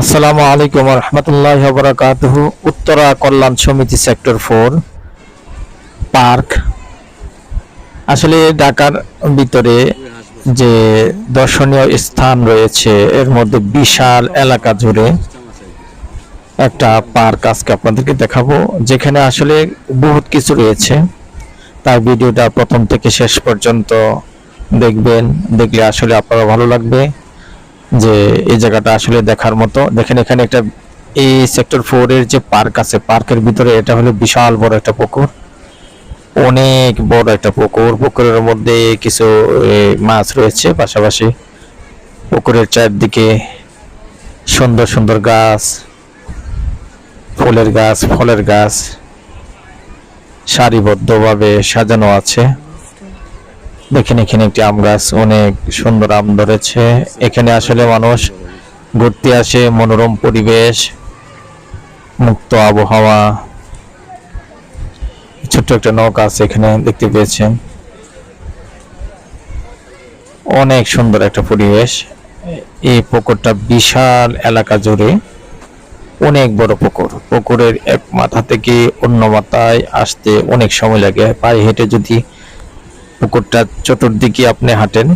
আসসালামু আলাইকুম রহমতুল্লাহ বরাকাতুহ। উত্তরা কল্যাণ সমিতি সেক্টর ফোর, পার্ক। আসলে ঢাকার ভিতরে যে দর্শনীয় স্থান রয়েছে, এর মধ্যে বিশাল এলাকা জুড়ে একটা পার্ক আজকে আপনাদেরকে দেখাবো, যেখানে আসলে বহুত কিছু রয়েছে। তাই ভিডিওটা প্রথম থেকে শেষ পর্যন্ত দেখবেন, দেখলে আসলে আপনারা ভালো লাগবে। যে এই জায়গাটা আসলে দেখার মতো। দেখেন, এখানে একটা এই সেক্টর ফোর এর যে পার্ক আছে পার্কের ভিতরে এটা হলো বিশাল বড় একটা পুকুর। অনেক বড় একটা পুকুর। পুকুরের মধ্যে কিছু মাছ রয়েছে। পাশাপাশি পুকুরের চারদিকে সুন্দর সুন্দর গাছ, ফুলের গাছ, ফলের গাছ, সারিবদ্ধভাবে সাজানো আছে। দেখেন, এখানে একটি আম গাছ অনেক সুন্দর আম ধরেছে। এখানে আসলে মানুষ ঘুরতে আসে, মনোরম পরিবেশ, মুক্ত আবহাওয়া। ছোট্ট একটা নৌকা আছে এখানে, দেখতে পেয়েছেন। অনেক সুন্দর একটা পরিবেশ। এই পুকুরটা বিশাল এলাকা জুড়ে অনেক বড় পুকুর। পুকুরের এক মাথা থেকে অন্য মাথায় আসতে অনেক সময় লাগে। পায়ে হেঁটে যদি পুকুরটা চতুর্দিকে আপনি হাঁটেন।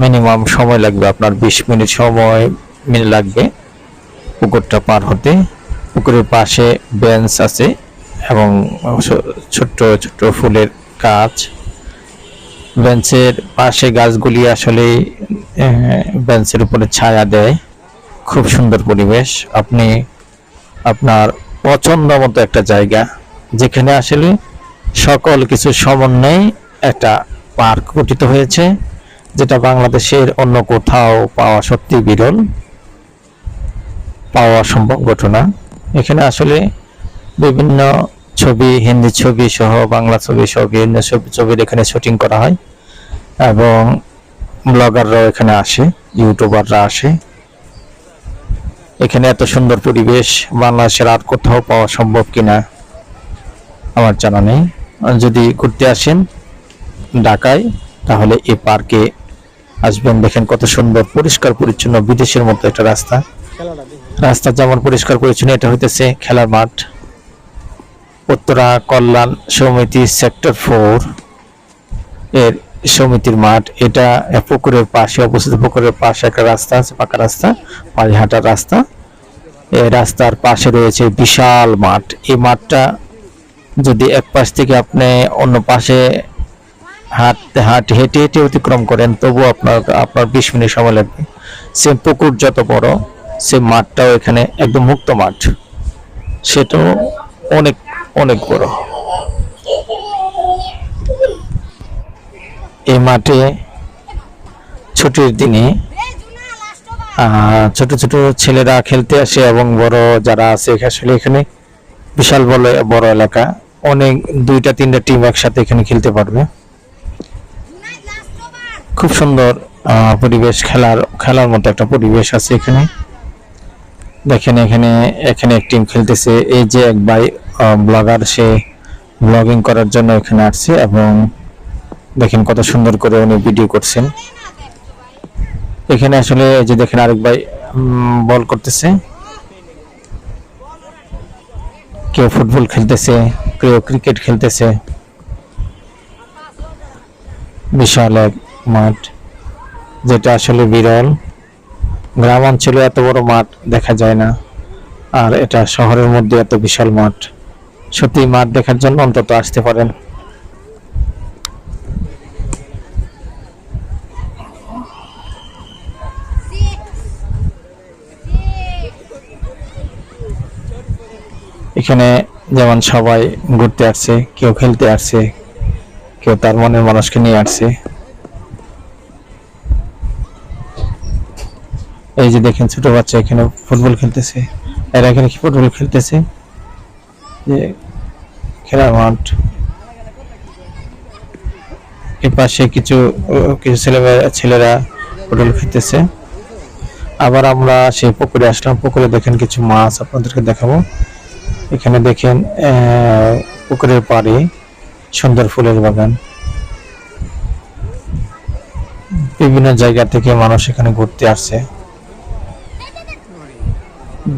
মিনিমাম সময় লাগবে, আপনার বিশ মিনিট সময় লাগবে পুকুরটা পার হতে। পুকুরের পাশে বেঞ্চ আছে এবং ছোট্ট ছোট্ট ফুলের গাছ। বেঞ্চের পাশে গাছগুলি আসলে বেঞ্চের উপরে ছায়া দেয়। খুব সুন্দর পরিবেশ। আপনি আপনার পছন্দ মতো একটা জায়গা যেখানে আসলে সকল কিছু সমন্বয়ে একটা পার্ক গঠিত হয়েছে, যেটা বাংলাদেশের অন্য কোথাও পাওয়া সত্যি বিরল, পাওয়া সম্ভব ঘটনা। এখানে আসলে বিভিন্ন ছবি, হিন্দি ছবি সহ, বাংলা ছবি সহ, বিভিন্ন ছবি ছবির এখানে শুটিং করা হয়, এবং ব্লগাররাও এখানে আসে, ইউটিউবাররা আসে। এখানে এত সুন্দর পরিবেশ, বাংলাদেশের আর কোথাও পাওয়া সম্ভব কিনা, আমার জানা নেই। যদি ঘুরতে আসেন ঢাকায়, তাহলে এ পার্কে আসবেন। দেখেন কত সুন্দর, পরিষ্কার পরিচ্ছন্ন, বিদেশের মতো একটা রাস্তা। রাস্তা যেমন পরিষ্কার পরিচ্ছন্ন, এটা হইতেছে খেলার মাঠ। উত্তরা কল্যাণ সমিতি সেক্টর ফোর এর সমিতির মাঠ। এটা পুকুরের পাশে অবস্থিত, পুকুরের পাশে একটা রাস্তা আছে, পাকা রাস্তা পায়ে হাঁটার রাস্তা। এই রাস্তার পাশে রয়েছে বিশাল মাঠ। এই মাঠটা যদি এক পাশ থেকে আপনি অন্য পাশে হাঁটতে হাঁট হেঁটে হেঁটে অতিক্রম করেন তবু আপনার আপনার বিশ মিনিট সময় লাগবে। সে পুকুর যত বড় সে মাঠটাও এখানে একদম মুক্ত মাঠ। সেটাও অনেক অনেক বড়। এই মাঠে ছুটির দিনে ছোট ছোট ছেলেরা খেলতে আসে এবং বড় যারা আছে, আসলে এখানে বিশাল বড় বড় এলাকা। অনেক দুইটা, তিনটা টিম একসাথে এখানে খেলতে পারবে। খুব সুন্দর পরিবেশ, খেলার খেলার মতো একটা পরিবেশ আছে এখানে। দেখেন এখানে এখানে এক টিম খেলতেছে। এই যে এক ভাই ব্লগার সে ব্লগিং করার জন্য এখানে আসছে এবং দেখেন কত সুন্দর করে উনি ভিডিও করছেন। এখানে আসলে এই যে দেখেন আরেক ভাই বল করতেছে। কেউ ফুটবল খেলতেছে, কেউ ক্রিকেট খেলতেছে। বিশাল এক মাঠ, যেটা আসলে বিরল। গ্রাম অঞ্চলে এত বড় মাঠ দেখা যায় না, আর এটা শহরের মধ্যে এত বিশাল মাঠ। সত্যি মাঠ দেখার জন্য অন্তত আসতে পারেন। এখানে যেমন সবাই ঘুরতে আসছে, কেউ খেলতে আসছে, কেউ তার মনের মানুষকে নিয়ে আসছে। এই যে দেখেন ছোট বাচ্চা এখানে ফুটবল খেলতেছে। এরা এখানে কি ফুটবল খেলতেছে? যে খেলার মাঠ। এর পাশে কিছু কিছু ছেলে ছেলেরা ফুটবল খেলতেছে। আবার আমরা সেই পুকুরে আসলাম। পুকুরে দেখেন কিছু মাছ আপনাদেরকে দেখাবো। এখানে দেখেন পুকুরের পাড়ে সুন্দর ফুলের বাগান। বিভিন্ন জায়গা থেকে মানুষ এখানে ঘুরতে আসছে।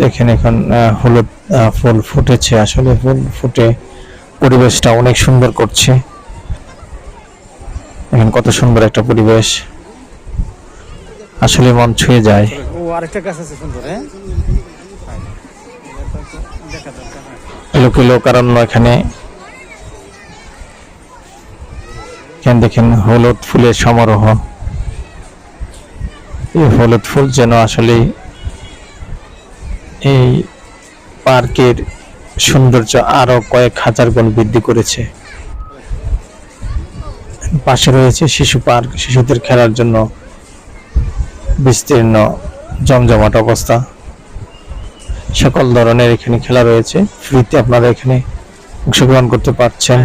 দেখেন এখন হলুদ ফুল ফুটেছে। আসলে ফুল ফুটে, পরিবেশটা অনেক সুন্দর করছে। এখন কত সুন্দর একটা পরিবেশ। আসলে মন ছুঁয়ে যায়। ও, আরেকটা গাছ আছে সুন্দর হ্যাঁ দেখা দরকার লোকে লোকারণ্য এখানে এখানে দেখেন হলুদ ফুলের সমারোহ। এই হলুদ ফুল যেন আসলে এই পার্কের সৌন্দর্য আরও কয়েক হাজার গুণ বৃদ্ধি করেছে। পাশে রয়েছে শিশু পার্ক, শিশুদের খেলার জন্য বিস্তীর্ণ জমজমাট অবস্থা। সকল ধরনের এখানে খেলা রয়েছে। ফ্রিতে আপনারা এখানে অংশগ্রহণ করতে পারছেন।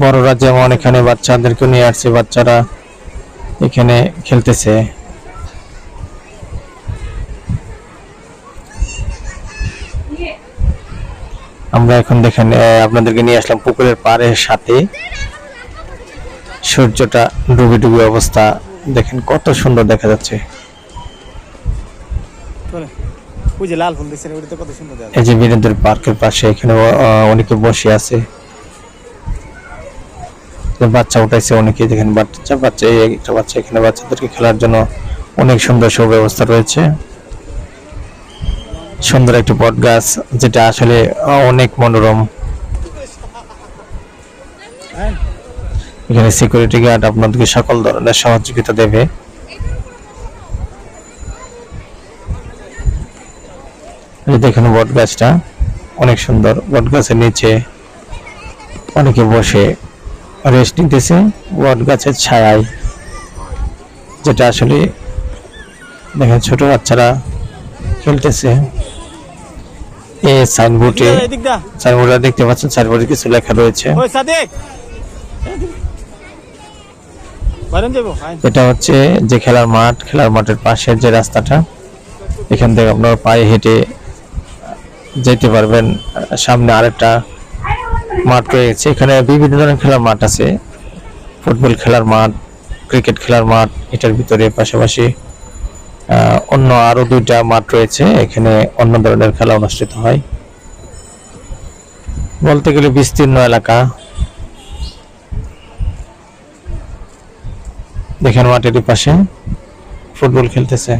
বড়রা যেমন এখানে বাচ্চাদেরকে নিয়ে আসছে, বাচ্চারা এখানে খেলতেছে। আমরা এখন দেখেন আপনাদেরকে নিয়ে আসলাম পুকুরের পাড়ের সাথে। সূর্যটা ডুবে ডুবে অবস্থা। দেখেন কত সুন্দর দেখা যাচ্ছে। ওই যে লাল ফুল দেখছেন ওইটা কত সুন্দর দেখা এই যে বীরেন্দ্র পার্কের পাশে এখানে অনেকে বসে আছে। বাচ্চা উঠাইছে অনেকে দেখেন বাচ্চা বাচ্চা এই একটা বাচ্চা এখানে বাচ্চাদেরকে খেলার জন্য অনেক সুন্দর সুব্যবস্থা রয়েছে। সুন্দর একটি বট গাছ যেটা আসলে অনেক মনোরম। এখানে সিকিউরিটি গার্ড আপনাদেরকে সকল ধরনের সহযোগিতা দেবে। দেখুন বট গাছটা অনেক সুন্দর। বট গাছের নিচে অনেকে বসে রেস্ট নিতেছে বট গাছের ছায়ায়। যেটা আসলে দেখেন ছোট বাচ্চারা খেলতেছে। এই সাইনবোর্ডে এদিক দা সাইনবোর্ডে দেখতে পাচ্ছেন সাইনবোর্ডে কিছু লেখা রয়েছে। এটা হচ্ছে যে খেলার মাঠ, খেলার মাঠের পাশের যে রাস্তাটা, এখান থেকে আপনার পায়ে হেঁটে যেতে পারবেন। সামনে আরেকটা মাঠ রয়েছে এখানে বিভিন্ন ধরনের খেলার মাঠ আছে। ফুটবল খেলার মাঠ, ক্রিকেট খেলার মাঠ, এটার ভিতরে পাশাপাশি অন্য আরও দুইটা মাঠ রয়েছে। এখানে অন্য ধরনের খেলা অনুষ্ঠিত হয়। বলতে গেলে বিস্তীর্ণ এলাকা। দেখেন মাঠের পাশে ফুটবল খেলতেছে।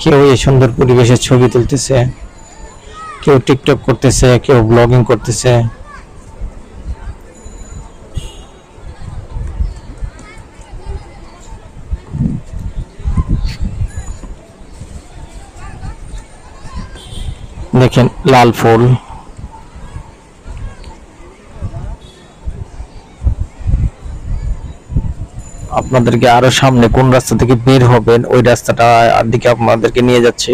কেউ এই সুন্দর পরিবেশে ছবি তুলতেছে, কেউ টিকটক করতেছে, কেউ ব্লগিং করতেছে। দেখেন লাল ফুল। আপনাদেরকে আরও সামনে কোন রাস্তা থেকে বের হবেন ওই রাস্তাটা দিকে আপনাদেরকে নিয়ে যাচ্ছি।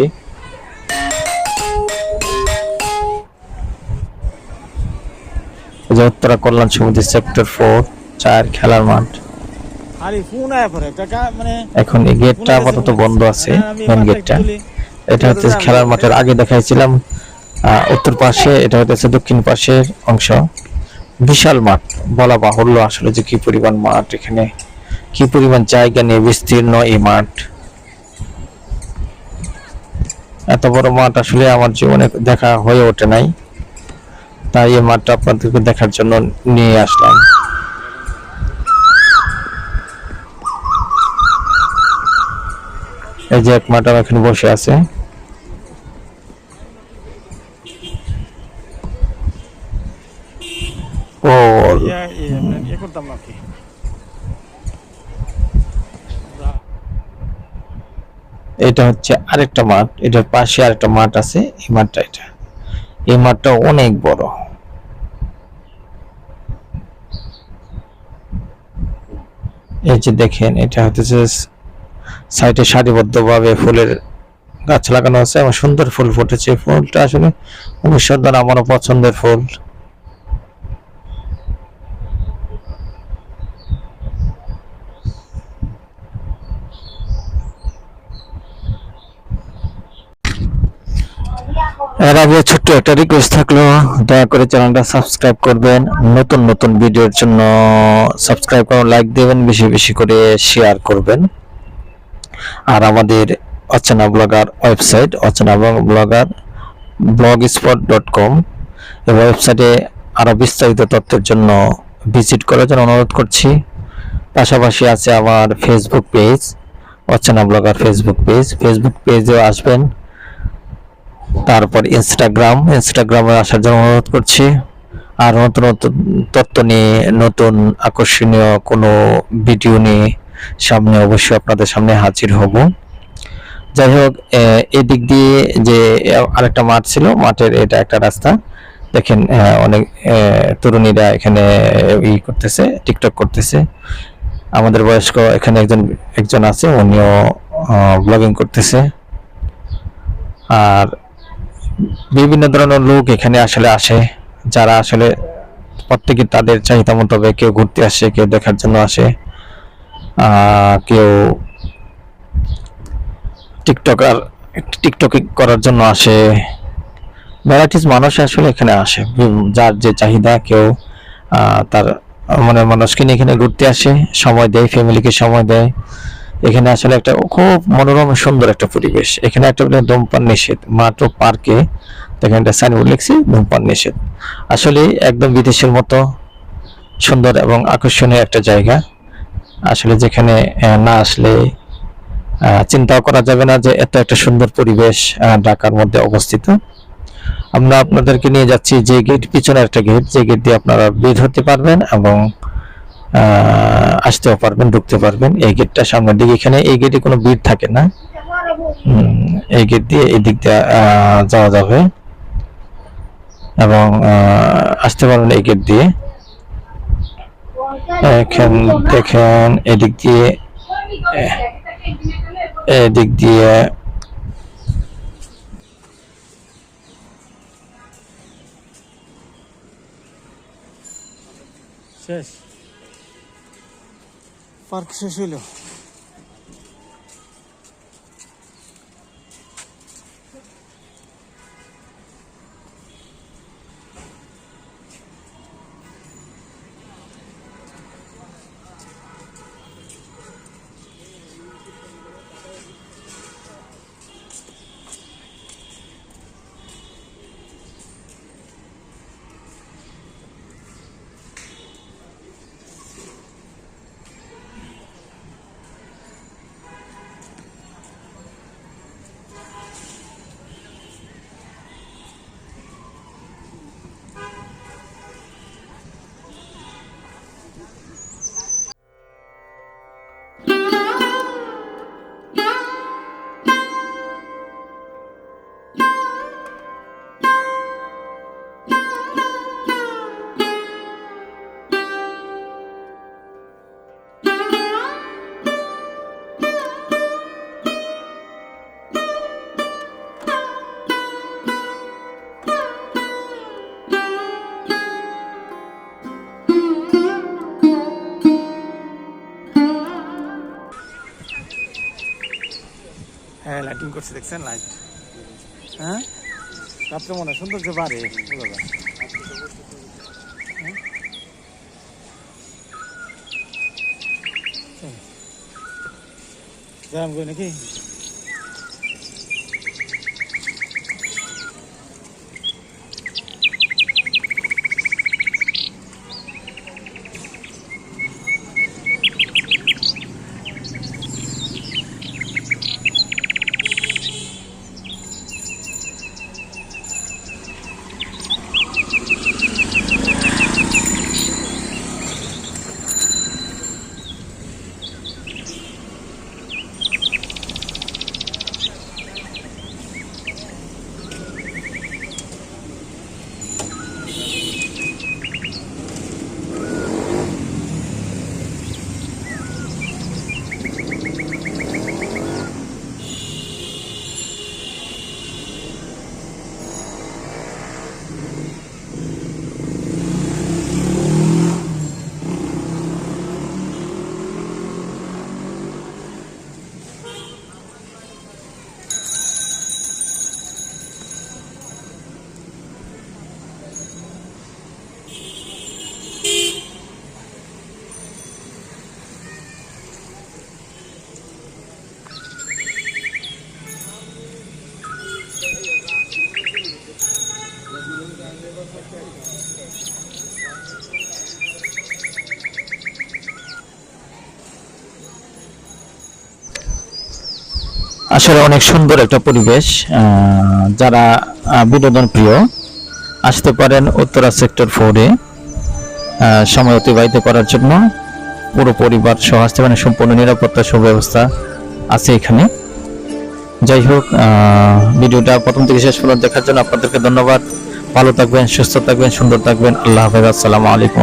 উত্তরা কল্যাণ সমিতি সেক্টর ফোর চার খেলার মাঠ। মানে এখন এই গেটটা আপাতত বন্ধ আছে মেন গেটটা এটা হচ্ছে খেলার মাঠের আগে দেখাইছিলাম আহ, উত্তর পাশে এটা হচ্ছে দক্ষিণ পাশের অংশ। বিশাল মাঠ বলা বাহুল্য আসলে যে কি পরিমাণ মাঠ এখানে। কি পরিমাণ জায়গা নিয়ে বিস্তীর্ণ এই মাঠ? এত বড় মাঠ আসলে আমার জীবনে দেখা হয়ে ওঠে নাই। তাই এই মাঠটা আপনাদেরকে দেখার জন্য নিয়ে আসলাম। এই যে এক ম্যাডাম এখানে বসে আছে। ও ইয়ে করতাম না কি এটা হচ্ছে আরেকটা মাঠ, এটার পাশে আরেকটা মাঠ আছে, এই মাঠটা এটা। এই মাঠটা অনেক বড়। এই যে দেখেন, এটা হচ্ছে সাইডে সারিবদ্ধভাবে ফুলের গাছ লাগানো আছে, এবং সুন্দর ফুল ফুটেছে। ফুলটা আসলে সুন্দর আমারও পছন্দের ফুল। এর আগে ছোট্ট একটা রিকোয়েস্ট থাকল, দয়া করে চ্যানেলটা সাবস্ক্রাইব করবেন। নতুন নতুন ভিডিওর জন্য সাবস্ক্রাইব করুন লাইক দেবেন, বেশি বেশি করে শেয়ার করবেন। আর আমাদের অচেনা blogger website Achena blogger blogspot dot com এই ওয়েবসাইটে আরও বিস্তারিত তথ্যের জন্য ভিজিট করার জন্য অনুরোধ করছি। পাশাপাশি আছে আমার Facebook page Achena blogger Facebook page Facebook পেজেও আসবেন। তারপর ইনস্টাগ্রাম ইনস্টাগ্রামে আসার জন্য অনুরোধ করছি। আর নতুন নতুন তথ্য নিয়ে, নতুন আকর্ষণীয় কোনো ভিডিও নিয়ে সামনে অবশ্যই আপনাদের সামনে হাজির হব। যাই হোক এদিক দিয়ে যে আরেকটা মাঠ ছিল, মাঠের এটা একটা রাস্তা। দেখেন অনেক তরুণীরা এখানে ই করতেছে, টিকটক করতেছে। আমাদের বয়স্ক এখানে একজন একজন আছে, উনিও ব্লগিং করতেছে। আর বিভিন্ন ধরনের লোক এখানে আসলে আসে, যারা আসলে প্রত্যেকে তাদের চাহিদা মোতাবেক কেউ ঘুরতে আসে, কেউ দেখার জন্য আসে। কেউ টিকটকার, টিকটকিং করার জন্য আসে। ভ্যারাইটিস মানুষ আসলে এখানে আসে। যার যে চাহিদা কেউ তার মানে মানুষকে নিয়ে এখানে ঘুরতে আসে, সময় দেয় ফ্যামিলিকে সময় দেয়। এখানে আসলে একটা খুব মনোরম সুন্দর একটা পরিবেশ। এখানে একটা ধূমপান নিষেধ, মাত্র পার্কে দেখেন একটা সাইনবোর্ড লিখছি, ধূমপান নিষেধ। আসলে একদম বিদেশের মতো সুন্দর এবং আকর্ষণীয় একটা জায়গা। আসলে যেখানে না আসলে চিন্তাও করা যাবে না যে এত একটা সুন্দর পরিবেশ ঢাকার মধ্যে অবস্থিত। আমরা আপনাদেরকে নিয়ে যাচ্ছি যে গেট পিছনে একটা গেট যে গেট দিয়ে আপনারা বের হতে পারবেন এবং আসতেও পারবেন, ঢুকতে পারবেন। এই গেটটা সামনের দিকে। এখানে এই গেটে কোনো ভিড় থাকে না। এই গেট দিয়ে এই দিক দিয়ে যাওয়া যাবে। এবং আসতে পারবেন এই গেট দিয়ে। এখান দেখেন এদিক দিয়ে এদিক দিয়ে পার্ক শেষ লাইটিং করছে দেখছেন? লাইট হ্যাঁ? রাত্রে মনে সৌন্দর্য বাড়ে দাদা যায় হ্যাঁ? নাকি? আসলে অনেক সুন্দর একটা পরিবেশ যারা বিনোদন প্রিয়, আসতে পারেন উত্তরা সেক্টর ফোরে সময় অতিবাহিত করার জন্য। পুরো পরিবার সহ আসতে পারেন, সম্পূর্ণ নিরাপত্তা সুব্যবস্থা আছে এখানে। যাই হোক ভিডিওটা প্রথম থেকে শেষ পর্যন্ত দেখার জন্য আপনাদেরকে ধন্যবাদ। ভালো থাকবেন, সুস্থ থাকবেন, সুন্দর থাকবেন। আল্লাহ হাফেজ, আসসালামু আলাইকুম